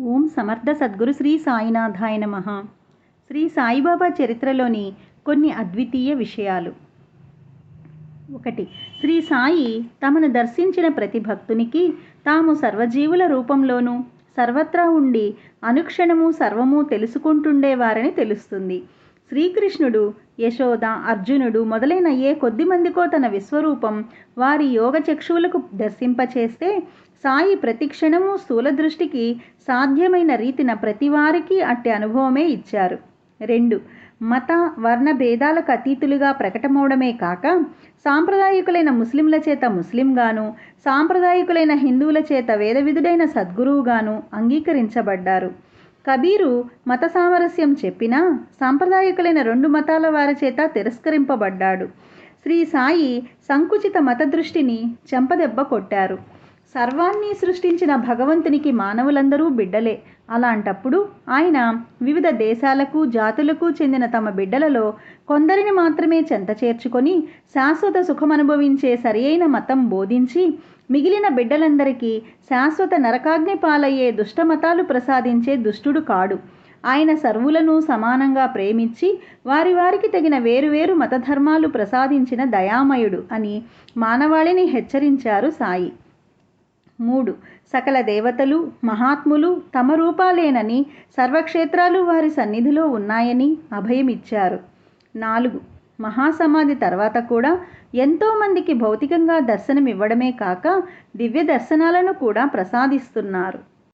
ఓం సమర్థ సద్గురు శ్రీ సాయినాథాయ నమ. శ్రీ సాయిబాబా చరిత్రలోని కొన్ని అద్వితీయ విషయాలు. ఒకటి శ్రీ సాయి తమను దర్శించిన ప్రతి భక్తునికి తాము సర్వజీవుల రూపంలోనూ సర్వత్రా ఉండి అనుక్షణము సర్వము తెలుసుకుంటుండేవారని తెలుస్తుంది. శ్రీకృష్ణుడు యశోద అర్జునుడు మొదలైన ఏ కొద్ది మందికో తన విశ్వరూపం వారి యోగ చక్షువులకు దర్శింపచేస్తే సాయి ప్రతిక్షణము స్థూల దృష్టికి సాధ్యమైన రీతిన ప్రతి వారికి అట్టి అనుభవమే ఇచ్చారు. రెండు మత వర్ణ భేదాలకు అతీతులుగా ప్రకటమవడమే కాక సాంప్రదాయకులైన ముస్లింల చేత ముస్లింగాను సాంప్రదాయకులైన హిందువుల చేత వేదవిధుడైన సద్గురువుగాను అంగీకరించబడ్డారు. కబీరు మత సామరస్యం చెప్పినా సాంప్రదాయకులైన రెండు మతాల వారి చేత తిరస్కరింపబడ్డాడు. శ్రీ సాయి సంకుచిత మత దృష్టిని చెంపదెబ్బ కొట్టారు. సర్వాన్ని సృష్టించిన భగవంతునికి మానవులందరూ బిడ్డలే. అలాంటప్పుడు ఆయన వివిధ దేశాలకు జాతులకు చెందిన తమ బిడ్డలలో కొందరిని మాత్రమే చెంత చేర్చుకొని శాశ్వత సుఖమనుభవించే సరియైన మతం బోధించి మిగిలిన బిడ్డలందరికీ శాశ్వత నరకాగ్ని పాలయ్యే దుష్టమతాలు ప్రసాదించే దుష్టుడు కాడు. ఆయన సర్వులను సమానంగా ప్రేమించి వారి వారికి తగిన వేరువేరు మతధర్మాలు ప్రసాదించిన దయామయుడు అని మానవాళిని హెచ్చరించారు సాయి. మూడు. సకల దేవతలు మహాత్ములు తమ రూపాలేనని సర్వక్షేత్రాలు వారి సన్నిధిలో ఉన్నాయని అభయమిచ్చారు నాలుగు. మహాసమాధి తర్వాత కూడా ఎంతోమందికి భౌతికంగా దర్శనమివ్వడమే కాక దివ్య దర్శనాలను కూడా ప్రసాదిస్తున్నారు.